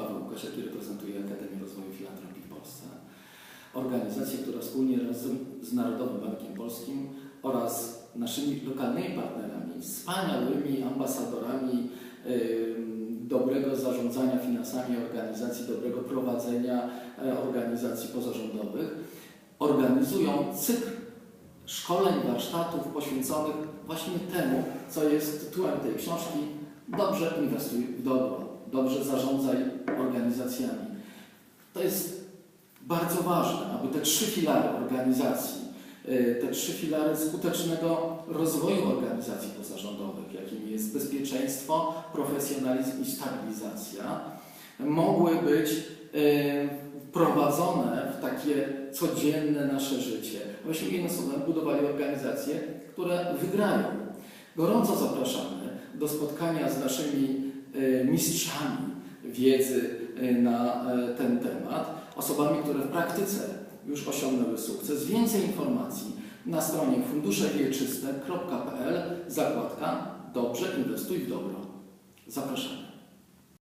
Paweł jaki reprezentuje Akademię Rozwoju Filantropii w Polsce. Organizację, która wspólnie razem z Narodowym Bankiem Polskim oraz naszymi lokalnymi partnerami, wspaniałymi ambasadorami dobrego zarządzania finansami organizacji, dobrego prowadzenia e, organizacji pozarządowych, organizują cykl szkoleń, warsztatów poświęconych właśnie temu, co jest tytułem tej książki Dobrze inwestuj w dobro, dobrze zarządzaj organizacjami. To jest bardzo ważne, aby te trzy filary organizacji, y, te trzy filary skutecznego rozwoju organizacji pozarządowych, jakimi jest bezpieczeństwo, profesjonalizm i stabilizacja, mogły być y, wprowadzone w takie codzienne nasze życie. Myśmy jednym słowem budowali organizacje, które wygrają. Gorąco zapraszamy do spotkania z naszymi y, mistrzami wiedzy y, na y, ten temat, osobami, które w praktyce już osiągnęły sukces. Więcej informacji na stronie funduszewieczyste.pl zakładka Dobrze inwestuj w dobro. Zapraszamy.